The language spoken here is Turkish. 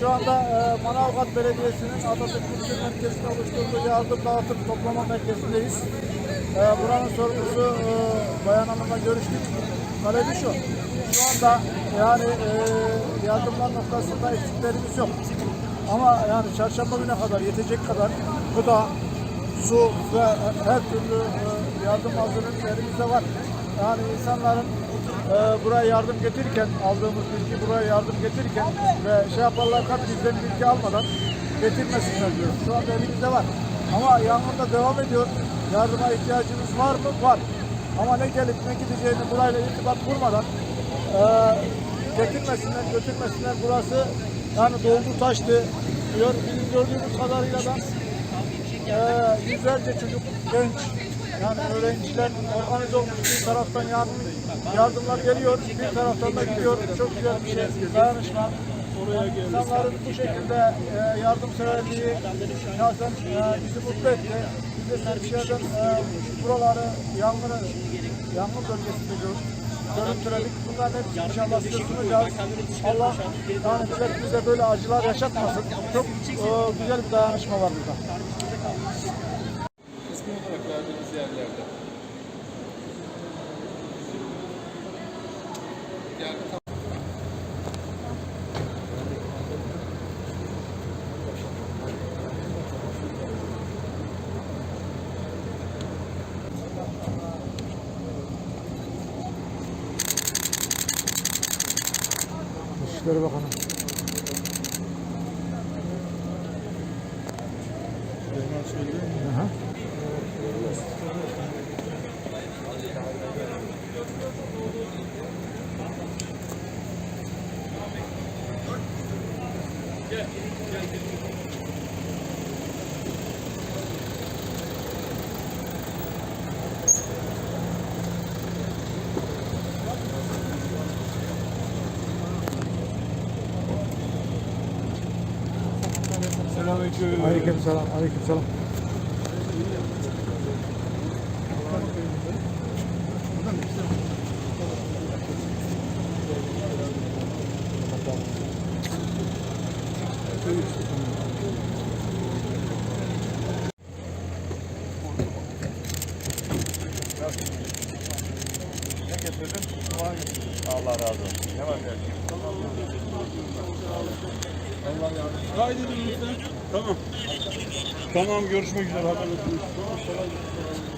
Şu anda e, Manavgat Belediyesi'nin Atatürk Kültür Merkezi'nde oluşturduğu yardım dağıtım toplama merkezindeyiz. E, buranın sorumlusu e, Bayan Hanım'la görüştük. Talebi şu, şu anda yani e, yardımlar noktasında eksiklerimiz yok. Ama yani çarşamba güne kadar yetecek kadar gıda, su ve her türlü e, yardım hazırlık elimizde var. Yani insanların e, buraya yardım getirirken, aldığımız bilgi buraya yardım getirirken ve şey yaparlar kat bizden bilgi almadan getirmesinler diyor. Şu anda elimizde var. Ama yağmur da devam ediyor. Yardıma ihtiyacımız var mı? Var. Ama ne gelip ne gideceğini burayla irtibat kurmadan e, getirmesinler, götürmesinler. Burası yani doldu taştı diyor. Bizim gördüğümüz kadarıyla da e, yüzlerce çocuk, genç, yani öğrenciler organize olmuş bir taraftan yardım, yardımlar geliyor, bir taraftan da gidiyor. Çok güzel bir şey, dayanışma. İnsanların bu şekilde e, yardımseverliği şahsen e, bizi mutlu etti. Biz de Türkiye'den e, buraları yangını, yangın bölgesinde gördük. Görüntüledik. Bunların hepsini inşallah size sunacağız. Allah yani milletimize böyle acılar yaşatmasın. Çok e, güzel bir dayanışma var burada. Dışişleri Bakanı. Aha. Selamünaleyküm. Aleykümselam. Aleykümselam. Ne getirdin? Allah razı olsun. Ne Kaydedin lütfen. Tamam. Tamam görüşmek üzere haberleşiriz.